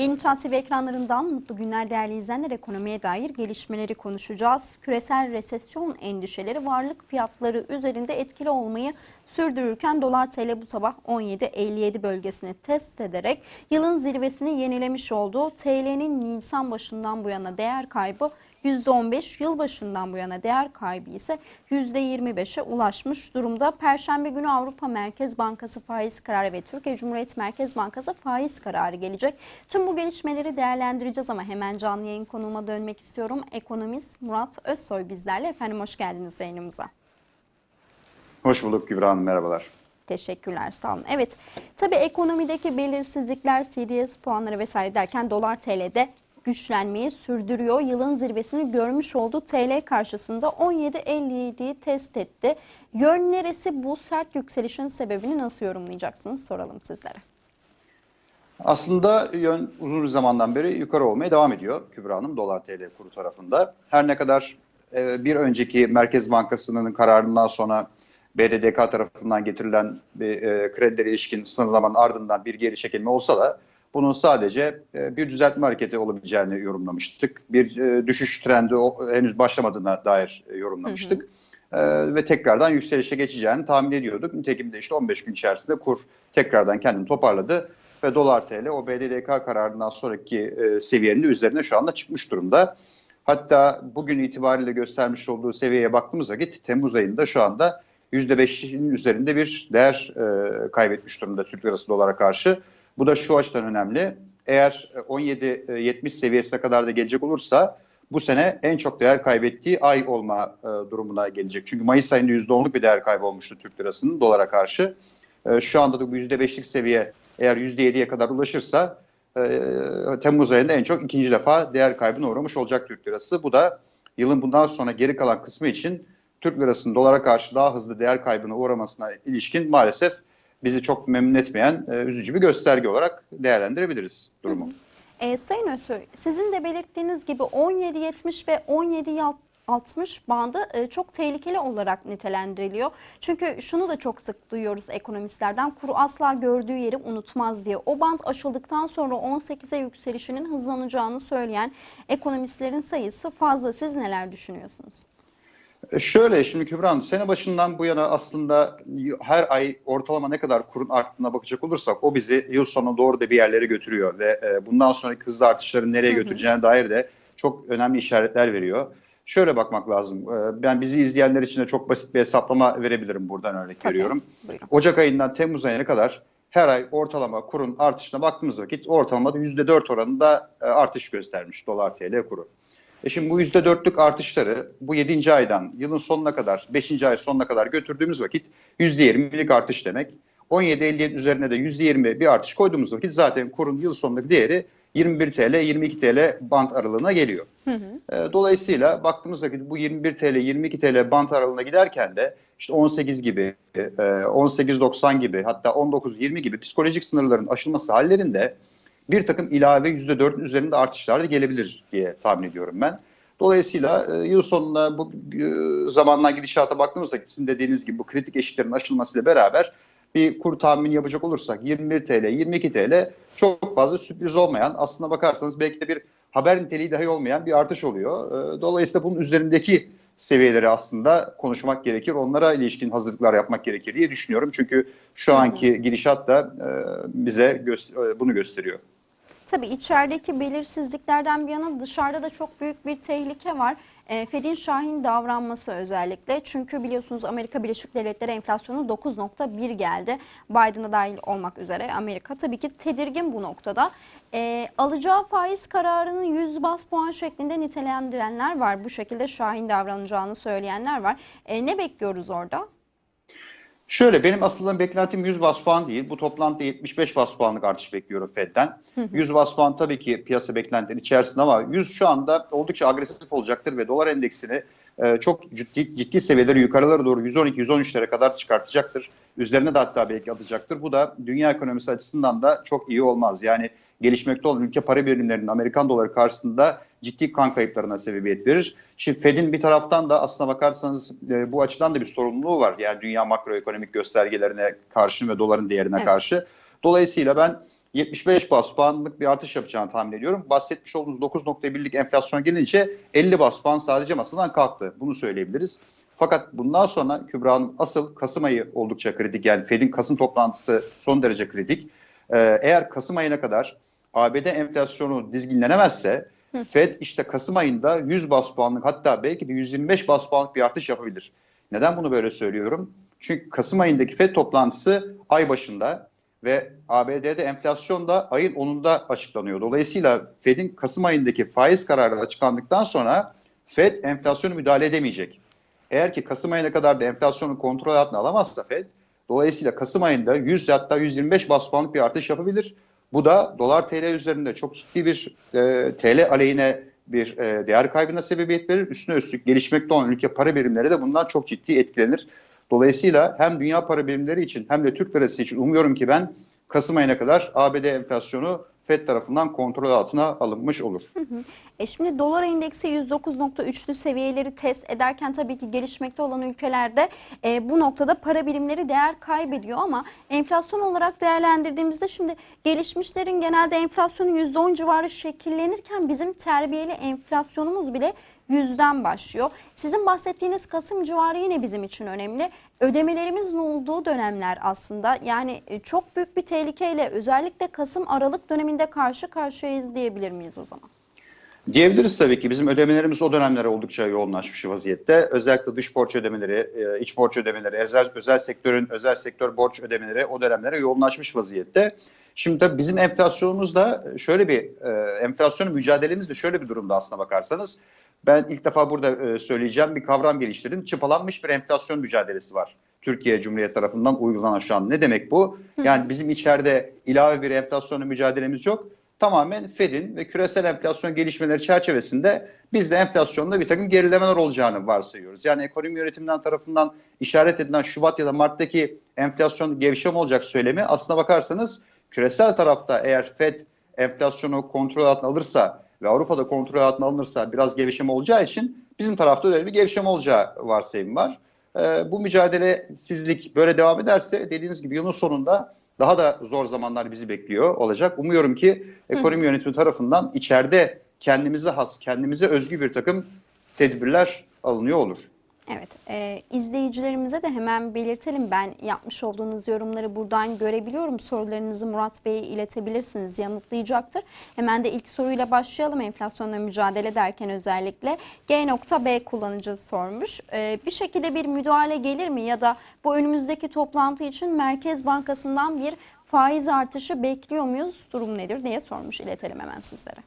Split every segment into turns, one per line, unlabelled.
Yeni Çağ TV ekranlarından mutlu günler değerli izleyenler ekonomiye dair gelişmeleri konuşacağız. Küresel resesyon endişeleri varlık fiyatları üzerinde etkili olmayı sürdürürken dolar TL bu sabah 17.57 bölgesini test ederek yılın zirvesini yenilemiş oldu. TL'nin Nisan başından bu yana değer kaybı %15, yılbaşından bu yana değer kaybı ise %25'e ulaşmış durumda. Perşembe günü Avrupa Merkez Bankası faiz kararı ve Türkiye Cumhuriyet Merkez Bankası faiz kararı gelecek. Tüm bu gelişmeleri değerlendireceğiz ama hemen canlı yayın konuğuma dönmek istiyorum. Ekonomist Murat Özsoy bizlerle. Efendim hoş geldiniz yayınımıza.
Hoş bulduk Kübra Hanım, merhabalar.
Teşekkürler, sağ olun. Evet, tabii ekonomideki belirsizlikler, CDS puanları vesaire derken dolar TL'de güçlenmeyi sürdürüyor. Yılın zirvesini görmüş oldu. TL karşısında 17.57'yi test etti. Yön neresi bu sert yükselişin sebebini nasıl yorumlayacaksınız soralım sizlere.
Aslında yön uzun bir zamandan beri yukarı olmaya devam ediyor Kübra Hanım dolar TL kuru tarafında. Her ne kadar e, bir önceki Merkez Bankası'nın kararından sonra BDDK tarafından getirilen bir e, kredileri ilişkin sınırlamanın ardından bir geri çekilme olsa da bunun sadece e, bir düzeltme hareketi olabileceğini yorumlamıştık. Bir e, düşüş trendi o, henüz başlamadığına dair e, yorumlamıştık. Hı hı. E, ve tekrardan yükselişe geçeceğini tahmin ediyorduk. Nitekim de işte 15 gün içerisinde kur tekrardan kendini toparladı ve dolar TL o BDDK kararından sonraki e, seviyenin üzerine şu anda çıkmış durumda. Hatta bugün itibariyle göstermiş olduğu seviyeye baktığımız vakit Temmuz ayında şu anda %5'in üzerinde bir değer e, kaybetmiş durumda Türk lirası dolara karşı. Bu da şu açıdan önemli. Eğer 17-70 seviyesine kadar da gelecek olursa bu sene en çok değer kaybettiği ay olma e, durumuna gelecek. Çünkü Mayıs ayında %10'luk bir değer kaybı olmuştu Türk lirasının dolara karşı. E, şu anda da bu %5'lik seviye eğer %7'ye kadar ulaşırsa e, Temmuz ayında en çok ikinci defa değer kaybına uğramış olacak Türk lirası. Bu da yılın bundan sonra geri kalan kısmı için Türk lirasının dolara karşı daha hızlı değer kaybına uğramasına ilişkin maalesef bizi çok memnun etmeyen e, üzücü bir gösterge olarak değerlendirebiliriz durumu.
E, Sayın Özsoy, sizin de belirttiğiniz gibi 17.70 ve 17.60 bandı e, çok tehlikeli olarak nitelendiriliyor. Çünkü şunu da çok sık duyuyoruz ekonomistlerden, kuru asla gördüğü yeri unutmaz diye. O band aşıldıktan sonra 18'e yükselişinin hızlanacağını söyleyen ekonomistlerin sayısı fazla. Siz neler düşünüyorsunuz?
E, şöyle şimdi Kübra Hanım, sene başından bu yana aslında her ay ortalama ne kadar kurun arttığına bakacak olursak o bizi yıl sonuna doğru da bir yerlere götürüyor ve e, bundan sonraki hızlı artışların nereye götüreceğine dair de çok önemli işaretler veriyor. Şöyle bakmak lazım. E, ben bizi izleyenler için de çok basit bir hesaplama verebilirim buradan örnek Tabii. veriyorum. Buyurun. Ocak ayından Temmuz ayına kadar her ay ortalama kurun artışına baktığımız vakit ortalamada %4 oranında artış göstermiş dolar TL kuru. E şimdi bu %4'lük artışları bu 7. aydan yılın sonuna kadar, 5. ay sonuna kadar götürdüğümüz vakit %20'lik artış demek. 17.57 üzerine de %20 bir artış koyduğumuz vakit zaten kurun yıl sonundaki değeri 21 TL, 22 TL bant aralığına geliyor. Hı hı. E, dolayısıyla baktığımız vakit bu 21 TL, 22 TL bant aralığına giderken de işte 18 gibi, 18.90 e, gibi hatta 19.20 gibi psikolojik sınırların aşılması hallerinde bir takım ilave %4'ün üzerinde artışlar da gelebilir diye tahmin ediyorum ben. Dolayısıyla e, yıl sonuna bu e, zamanla gidişata baktığımızda sizin dediğiniz gibi bu kritik eşitlerin aşılmasıyla beraber bir kur tahmini yapacak olursak 21 TL, 22 TL çok fazla sürpriz olmayan aslına bakarsanız belki de bir haber niteliği dahi olmayan bir artış oluyor. E, dolayısıyla bunun üzerindeki seviyeleri aslında konuşmak gerekir. Onlara ilişkin hazırlıklar yapmak gerekir diye düşünüyorum. Çünkü şu anki gidişat da e, bize bunu gösteriyor.
Tabii içerideki belirsizliklerden bir yana dışarıda da çok büyük bir tehlike var. E, Fed'in şahin davranması özellikle. Çünkü biliyorsunuz Amerika Birleşik Devletleri enflasyonu 9.1 geldi. Biden'a dahil olmak üzere Amerika tabii ki tedirgin bu noktada. E, alacağı faiz kararının 100 bas puan şeklinde nitelendirenler var. Bu şekilde şahin davranacağını söyleyenler var. E, ne bekliyoruz orada?
Şöyle benim aslında beklentim 100 bas puan değil. Bu toplantıda 75 bas puanlık artış bekliyorum Fed'den. 100 bas puan tabii ki piyasa beklentileri içerisinde ama 100 şu anda oldukça agresif olacaktır ve dolar endeksini e, çok ciddi, ciddi seviyeleri yukarılara doğru 112-113'lere kadar çıkartacaktır. Üzerine de hatta belki atacaktır. Bu da dünya ekonomisi açısından da çok iyi olmaz. Yani gelişmekte olan ülke para birimlerinin Amerikan doları karşısında ciddi kan kayıplarına sebebiyet verir. Şimdi Fed'in bir taraftan da aslına bakarsanız e, bu açıdan da bir sorumluluğu var. Yani dünya makroekonomik göstergelerine karşı ve doların değerine evet. karşı. Dolayısıyla ben 75 bas puanlık bir artış yapacağını tahmin ediyorum. Bahsetmiş olduğunuz 9.1'lik enflasyon gelince 50 bas puan sadece masadan kalktı. Bunu söyleyebiliriz. Fakat bundan sonra Kübra Hanım asıl Kasım ayı oldukça kritik. Yani Fed'in Kasım toplantısı son derece kritik. Ee, eğer Kasım ayına kadar ABD enflasyonu dizginlenemezse Fed işte Kasım ayında 100 bas puanlık hatta belki de 125 bas puanlık bir artış yapabilir. Neden bunu böyle söylüyorum? Çünkü Kasım ayındaki Fed toplantısı ay başında ve ABD'de enflasyon da ayın 10'unda açıklanıyor. Dolayısıyla Fed'in Kasım ayındaki faiz kararı açıklandıktan sonra Fed enflasyonu müdahale edemeyecek. Eğer ki Kasım ayına kadar da enflasyonu kontrol altına alamazsa Fed, dolayısıyla Kasım ayında 100 hatta 125 bas puanlık bir artış yapabilir. Bu da dolar TL üzerinde çok ciddi bir e, TL aleyhine bir e, değer kaybına sebebiyet verir. Üstüne üstlük gelişmekte olan ülke para birimleri de bundan çok ciddi etkilenir. Dolayısıyla hem dünya para birimleri için hem de Türk lirası için umuyorum ki ben Kasım ayına kadar ABD enflasyonu FED tarafından kontrol altına alınmış olur.
E şimdi dolar endeksi 109.3'lü seviyeleri test ederken tabii ki gelişmekte olan ülkelerde e, bu noktada para birimleri değer kaybediyor ama enflasyon olarak değerlendirdiğimizde şimdi gelişmişlerin genelde enflasyonu %10 civarı şekillenirken bizim terbiyeli enflasyonumuz bile yüzden başlıyor. Sizin bahsettiğiniz Kasım civarı yine bizim için önemli. Ödemelerimizin olduğu dönemler aslında yani e, çok büyük bir tehlikeyle özellikle Kasım Aralık döneminde karşı karşıyayız diyebilir miyiz o zaman?
Diyebiliriz tabii ki bizim ödemelerimiz o dönemlere oldukça yoğunlaşmış vaziyette. Özellikle dış borç ödemeleri, e, iç borç ödemeleri, özel, özel sektörün özel sektör borç ödemeleri o dönemlere yoğunlaşmış vaziyette. Şimdi tabii bizim enflasyonumuz da şöyle bir e, enflasyon mücadelemiz de şöyle bir durumda aslına bakarsanız. Ben ilk defa burada e, söyleyeceğim bir kavram geliştirdim. Çıpalanmış bir enflasyon mücadelesi var. Türkiye Cumhuriyeti tarafından uygulanan şu an. Ne demek bu? Yani bizim içeride ilave bir enflasyonla mücadelemiz yok. Tamamen Fed'in ve küresel enflasyon gelişmeleri çerçevesinde biz de enflasyonda bir takım gerilemeler olacağını varsayıyoruz. Yani ekonomi yönetiminden tarafından işaret edilen Şubat ya da Mart'taki enflasyon gevşeme olacak söylemi aslına bakarsanız küresel tarafta eğer Fed enflasyonu kontrol altına alırsa ve Avrupa'da kontrol altına alınırsa biraz gevşeme olacağı için bizim tarafta öyle bir gevşeme olacağı varsayım var. Ee, bu mücadelesizlik böyle devam ederse dediğiniz gibi yılın sonunda daha da zor zamanlar bizi bekliyor olacak. Umuyorum ki ekonomi yönetimi tarafından içeride kendimize has, kendimize özgü bir takım tedbirler alınıyor olur.
Evet, e, izleyicilerimize de hemen belirtelim. Ben yapmış olduğunuz yorumları buradan görebiliyorum. Sorularınızı Murat Bey'e iletebilirsiniz, yanıtlayacaktır. Hemen de ilk soruyla başlayalım enflasyonla mücadele derken özellikle. G.B kullanıcısı sormuş. E, bir şekilde bir müdahale gelir mi ya da bu önümüzdeki toplantı için Merkez Bankası'ndan bir faiz artışı bekliyor muyuz? Durum nedir diye sormuş. İletelim hemen sizlere.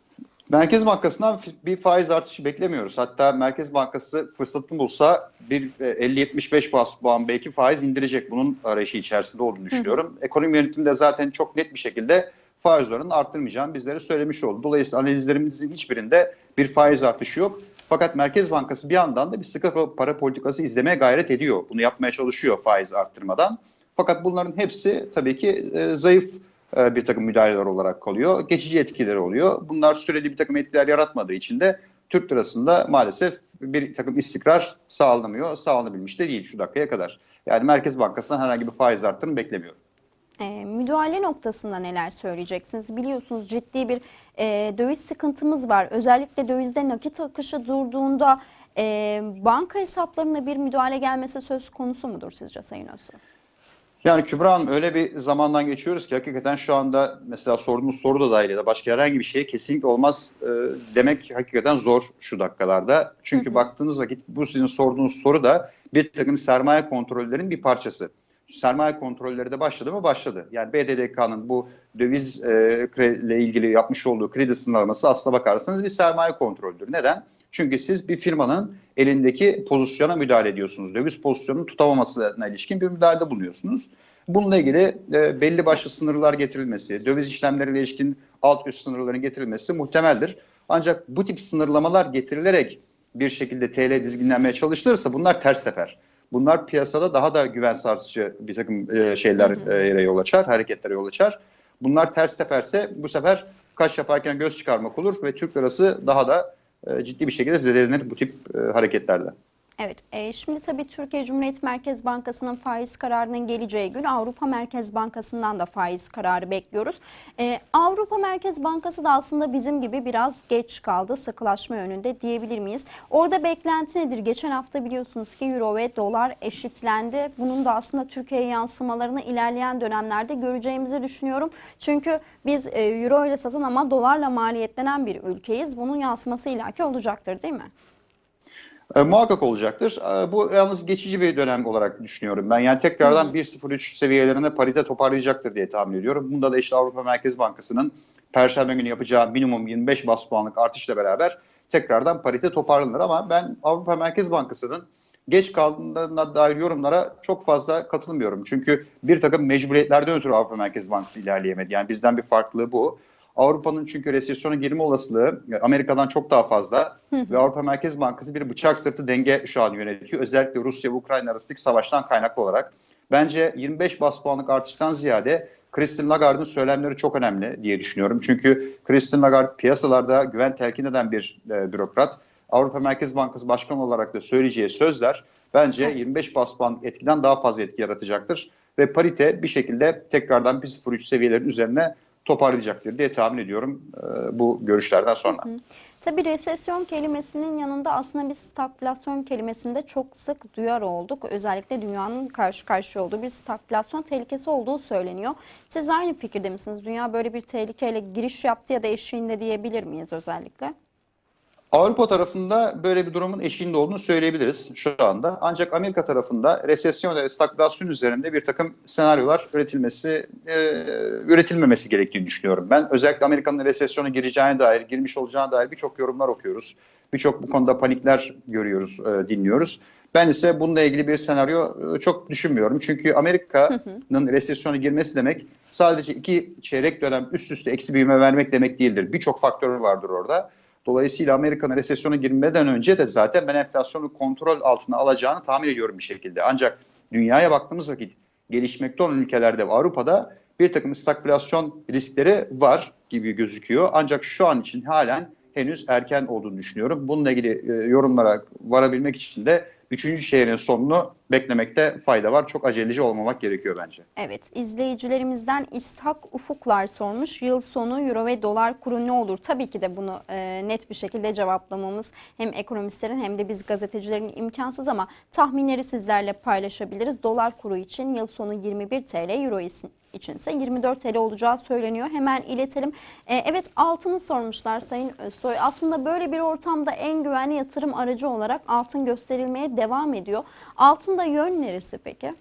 Merkez Bankası'ndan bir faiz artışı beklemiyoruz. Hatta Merkez Bankası fırsatını bulsa bir 50-75 bas puan belki faiz indirecek. Bunun arayışı içerisinde olduğunu düşünüyorum. Hı. Ekonomi yönetimi de zaten çok net bir şekilde faiz oranını arttırmayacağını bizlere söylemiş oldu. Dolayısıyla analizlerimizin hiçbirinde bir faiz artışı yok. Fakat Merkez Bankası bir yandan da bir sıkı para politikası izlemeye gayret ediyor. Bunu yapmaya çalışıyor faiz arttırmadan. Fakat bunların hepsi tabii ki e, zayıf bir takım müdahaleler olarak kalıyor. Geçici etkileri oluyor. Bunlar süreli bir takım etkiler yaratmadığı için de Türk lirasında maalesef bir takım istikrar sağlanamıyor. Sağlanabilmiş de değil şu dakikaya kadar. Yani Merkez Bankası'ndan herhangi bir faiz arttırımı beklemiyorum.
E, müdahale noktasında neler söyleyeceksiniz? Biliyorsunuz ciddi bir e, döviz sıkıntımız var. Özellikle dövizde nakit akışı durduğunda e, banka hesaplarına bir müdahale gelmesi söz konusu mudur sizce Sayın Özsoy?
Yani Kübra Hanım öyle bir zamandan geçiyoruz ki hakikaten şu anda mesela sorduğumuz soru da dahil ya da başka herhangi bir şey kesinlikle olmaz e, demek hakikaten zor şu dakikalarda. Çünkü hı hı. baktığınız vakit bu sizin sorduğunuz soru da bir takım sermaye kontrollerinin bir parçası. Sermaye kontrolleri de başladı mı? Başladı. Yani BDDK'nın bu döviz e, ile ilgili yapmış olduğu kredi sınırlaması aslına bakarsanız bir sermaye kontrolüdür. Neden? Çünkü siz bir firmanın elindeki pozisyona müdahale ediyorsunuz. Döviz pozisyonunu tutamamasına ilişkin bir müdahalede bulunuyorsunuz. Bununla ilgili e, belli başlı sınırlar getirilmesi, döviz işlemlerine ilişkin alt üst sınırların getirilmesi muhtemeldir. Ancak bu tip sınırlamalar getirilerek bir şekilde TL dizginlenmeye çalışılırsa bunlar ters teper. Bunlar piyasada daha da güven sarsıcı bir takım e, şeylere yol açar, hareketlere yol açar. Bunlar ters teperse bu sefer kaş yaparken göz çıkarmak olur ve Türk lirası daha da ciddi bir şekilde zedelenir bu tip hareketlerde.
Evet, e, şimdi tabii Türkiye Cumhuriyet Merkez Bankası'nın faiz kararının geleceği gün Avrupa Merkez Bankası'ndan da faiz kararı bekliyoruz. E, Avrupa Merkez Bankası da aslında bizim gibi biraz geç kaldı sıkılaşma yönünde diyebilir miyiz? Orada beklenti nedir? Geçen hafta biliyorsunuz ki Euro ve dolar eşitlendi. Bunun da aslında Türkiye'ye yansımalarını ilerleyen dönemlerde göreceğimizi düşünüyorum. Çünkü biz e, Euro ile satan ama dolarla maliyetlenen bir ülkeyiz. Bunun yansıması ilaki olacaktır değil mi?
E, muhakkak olacaktır. E, bu yalnız geçici bir dönem olarak düşünüyorum ben. Yani tekrardan 1.03 seviyelerine parite toparlayacaktır diye tahmin ediyorum. Bunda da işte Avrupa Merkez Bankası'nın Perşembe günü yapacağı minimum 25 bas puanlık artışla beraber tekrardan parite toparlanır. Ama ben Avrupa Merkez Bankası'nın geç kaldığına dair yorumlara çok fazla katılmıyorum. Çünkü bir takım mecburiyetlerden ötürü Avrupa Merkez Bankası ilerleyemedi. Yani bizden bir farklılığı bu. Avrupa'nın çünkü resesyona girme olasılığı e, Amerika'dan çok daha fazla ve Avrupa Merkez Bankası bir bıçak sırtı denge şu an yönetiyor. Özellikle Rusya ve Ukrayna arasındaki savaştan kaynaklı olarak. Bence 25 bas puanlık artıştan ziyade Christine Lagarde'ın söylemleri çok önemli diye düşünüyorum. Çünkü Christine Lagarde piyasalarda güven telkin eden bir e, bürokrat. Avrupa Merkez Bankası Başkanı olarak da söyleyeceği sözler bence 25 bas puan etkiden daha fazla etki yaratacaktır. Ve parite bir şekilde tekrardan 1.03 seviyelerin üzerine toparlayacaktır diye tahmin ediyorum e, bu görüşlerden sonra.
Hı. Tabii resesyon kelimesinin yanında aslında biz stagflasyon kelimesini de çok sık duyar olduk. Özellikle dünyanın karşı karşıya olduğu bir stagflasyon tehlikesi olduğu söyleniyor. Siz aynı fikirde misiniz? Dünya böyle bir tehlikeyle giriş yaptı ya da eşiğinde diyebilir miyiz özellikle?
Avrupa tarafında böyle bir durumun eşiğinde olduğunu söyleyebiliriz şu anda. Ancak Amerika tarafında resesyon ve stagflasyon üzerinde bir takım senaryolar üretilmesi, e, üretilmemesi gerektiğini düşünüyorum. Ben özellikle Amerika'nın resesyona gireceğine dair, girmiş olacağına dair birçok yorumlar okuyoruz. Birçok bu konuda panikler görüyoruz, e, dinliyoruz. Ben ise bununla ilgili bir senaryo e, çok düşünmüyorum. Çünkü Amerika'nın resesyona girmesi demek sadece iki çeyrek dönem üst üste eksi büyüme vermek demek değildir. Birçok faktör vardır orada. Dolayısıyla Amerika'nın resesyona girmeden önce de zaten ben enflasyonu kontrol altına alacağını tahmin ediyorum bir şekilde. Ancak dünyaya baktığımız vakit gelişmekte olan ülkelerde Avrupa'da bir takım stagflasyon riskleri var gibi gözüküyor. Ancak şu an için halen henüz erken olduğunu düşünüyorum. Bununla ilgili e, yorumlara varabilmek için de üçüncü şehrin sonunu beklemekte fayda var. Çok aceleci olmamak gerekiyor bence.
Evet, izleyicilerimizden İshak Ufuklar sormuş. Yıl sonu euro ve dolar kuru ne olur? Tabii ki de bunu e, net bir şekilde cevaplamamız hem ekonomistlerin hem de biz gazetecilerin imkansız ama tahminleri sizlerle paylaşabiliriz. Dolar kuru için yıl sonu 21 TL, euro içinse 24 TL olacağı söyleniyor. Hemen iletelim. E, evet altını sormuşlar Sayın Özsoy. Aslında böyle bir ortamda en güvenli yatırım aracı olarak altın gösterilmeye devam ediyor. Altında yön neresi peki?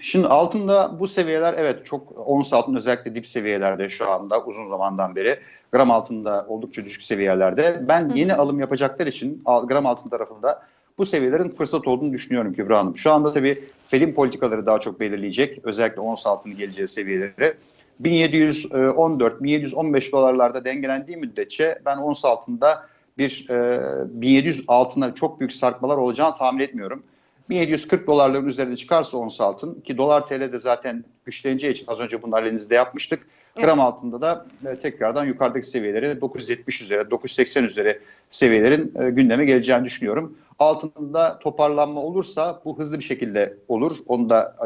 Şimdi altında bu seviyeler evet çok ons altın özellikle dip seviyelerde şu anda uzun zamandan beri gram altında oldukça düşük seviyelerde. Ben yeni alım yapacaklar için gram altın tarafında bu seviyelerin fırsat olduğunu düşünüyorum Kübra Hanım. Şu anda tabii Fed'in politikaları daha çok belirleyecek. Özellikle ons altının geleceği seviyeleri. 1714-1715 dolarlarda dengelendiği müddetçe ben ons altında bir e, 1700 altına çok büyük sarkmalar olacağını tahmin etmiyorum. 1740 dolarların üzerine çıkarsa ons altın ki dolar TL de zaten güçleneceği için az önce bunu analizde yapmıştık. Evet. altında da e, tekrardan yukarıdaki seviyeleri 970 üzeri, 980 üzeri seviyelerin e, gündeme geleceğini düşünüyorum. Altında toparlanma olursa bu hızlı bir şekilde olur. Onu da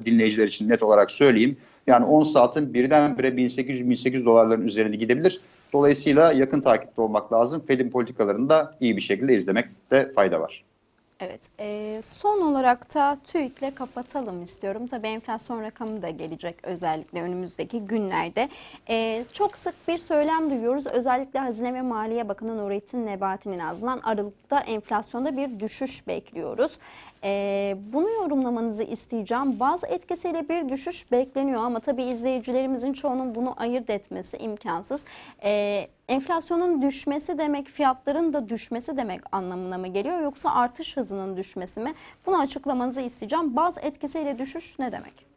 e, dinleyiciler için net olarak söyleyeyim. Yani 10 saatin birdenbire 1800-1800 dolarların üzerine gidebilir. Dolayısıyla yakın takipte olmak lazım. Fed'in politikalarını da iyi bir şekilde izlemekte fayda var.
Evet. E, son olarak da TÜİK'le kapatalım istiyorum. Tabii enflasyon rakamı da gelecek özellikle önümüzdeki günlerde. E, çok sık bir söylem duyuyoruz. Özellikle Hazine ve Maliye Bakanı Nurettin Nebati'nin ağzından Aralık'ta enflasyonda bir düşüş bekliyoruz. E, bunu yorumlamanızı isteyeceğim. Bazı etkisiyle bir düşüş bekleniyor ama tabii izleyicilerimizin çoğunun bunu ayırt etmesi imkansız. E, enflasyonun düşmesi demek fiyatların da düşmesi demek anlamına mı geliyor yoksa artış hızının düşmesi mi? Bunu açıklamanızı isteyeceğim. Bazı etkisiyle düşüş ne demek?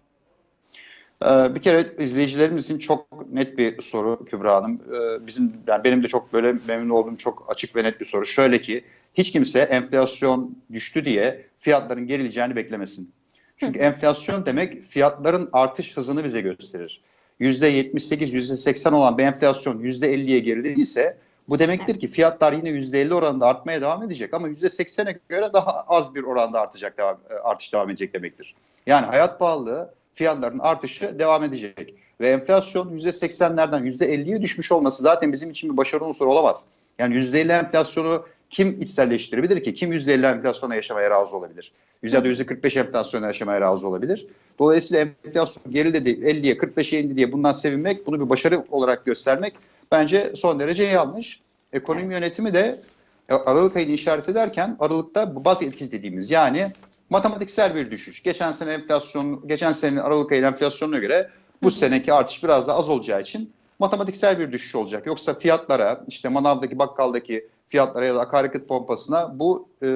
Ee, bir kere izleyicilerimiz için çok net bir soru Kübra Hanım. Ee, bizim yani benim de çok böyle memnun olduğum çok açık ve net bir soru. Şöyle ki hiç kimse enflasyon düştü diye fiyatların gerileceğini beklemesin. Çünkü enflasyon demek fiyatların artış hızını bize gösterir. %78, %80 olan bir enflasyon %50'ye geriliyse Bu demektir ki fiyatlar yine %50 oranında artmaya devam edecek ama %80'e göre daha az bir oranda artacak devam, e, artış devam edecek demektir. Yani hayat pahalılığı fiyatların artışı devam edecek ve enflasyon %80'lerden %50'ye düşmüş olması zaten bizim için bir başarı unsuru olamaz. Yani %50 enflasyonu kim içselleştirebilir ki? Kim %50 enflasyona yaşamaya razı olabilir? Ya da %45 enflasyona yaşamaya razı olabilir. Dolayısıyla enflasyon geriledi 50'ye 45'e indi diye bundan sevinmek, bunu bir başarı olarak göstermek bence son derece yanlış. Ekonomi yönetimi de e, Aralık ayını işaret ederken Aralık'ta baz etkisi dediğimiz yani matematiksel bir düşüş. Geçen sene enflasyon, geçen senenin Aralık ayı enflasyonuna göre bu seneki artış biraz daha az olacağı için matematiksel bir düşüş olacak. Yoksa fiyatlara, işte manavdaki, bakkaldaki fiyatlara ya da akaryakıt pompasına bu e,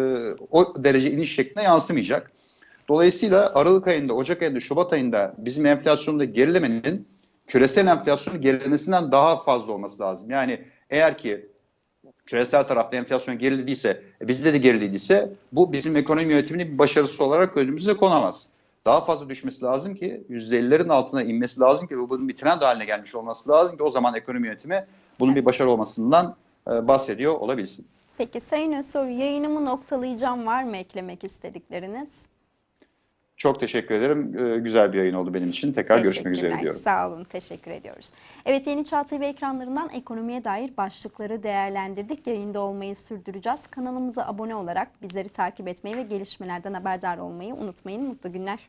o derece iniş şekline yansımayacak. Dolayısıyla Aralık ayında, Ocak ayında, Şubat ayında bizim enflasyonda gerilemenin küresel enflasyonun gerilemesinden daha fazla olması lazım. Yani eğer ki küresel tarafta enflasyon gerilediyse, e, bizde de gerilediyse bu bizim ekonomi yönetiminin bir başarısı olarak önümüze konamaz. Daha fazla düşmesi lazım ki %50'lerin altına inmesi lazım ki ve bunun bir trend haline gelmiş olması lazım ki o zaman ekonomi yönetimi bunun bir başarı olmasından e, bahsediyor olabilsin.
Peki Sayın Özsoy yayınımı noktalayacağım var mı eklemek istedikleriniz?
Çok teşekkür ederim. E, güzel bir yayın oldu benim için. Tekrar görüşmek üzere diyorum.
Sağ olun, teşekkür ediyoruz. Evet, Yeni Çağ TV ekranlarından ekonomiye dair başlıkları değerlendirdik. Yayında olmayı sürdüreceğiz. Kanalımıza abone olarak bizleri takip etmeyi ve gelişmelerden haberdar olmayı unutmayın. Mutlu günler.